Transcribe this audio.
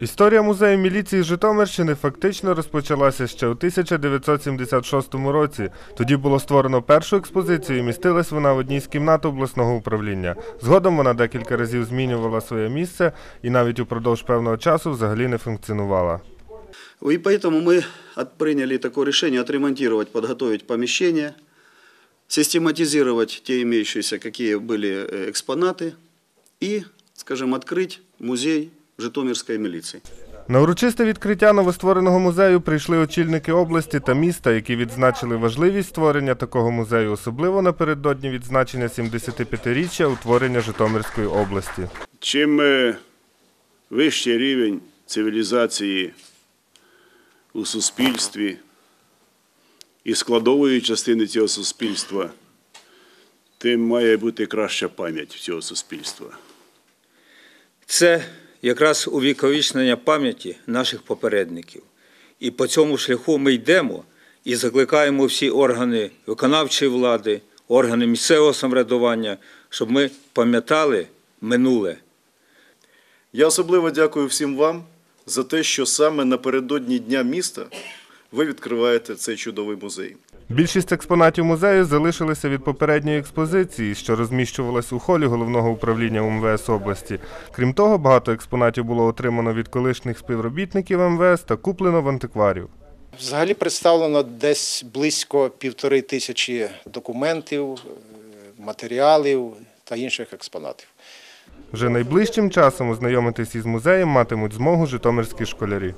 Історія музею міліції Житомирщини фактично розпочалася ще у 1976 році. Тоді було створено першу експозицію і містилась вона в одній з кімнат обласного управління. Згодом вона декілька разів змінювала своє місце і навіть упродовж певного часу взагалі не функціонувала. И поэтому мы от- приняли такое решение отремонтировать, подготовить помещение, систематизировать те имеющиеся, какие были э, экспонаты, и, скажем, открыть музей Житомирской милиции. На урочисте відкриття новоствореного музею прийшли очільники області та міста, які відзначили важливість створення такого музею, особливо напередодні відзначення 75-річчя утворення Житомирської області. Чим вищий рівень цивілізації у суспільстві і складової частини цього суспільства, тим має бути краща пам'ять цього суспільства. Це якраз увіковічнення пам'яті наших попередників. І по цьому шляху ми йдемо і закликаємо всі органи виконавчої влади, органи місцевого самоврядування, щоб ми пам'ятали минуле. Я особливо дякую всім вам за те, що саме напередодні Дня міста ви відкриваєте цей чудовий музей. Більшість експонатів музею залишилися від попередньої експозиції, що розміщувалась у холі головного управління УМВС області. Крім того, багато експонатів було отримано від колишніх співробітників МВС та куплено в антикварів. Взагалі представлено десь близько півтори тисячі документів, е, матеріалів та інших експонатів. Вже найближчим часом ознайомитись із музеєм матимуть змогу житомирські школярі.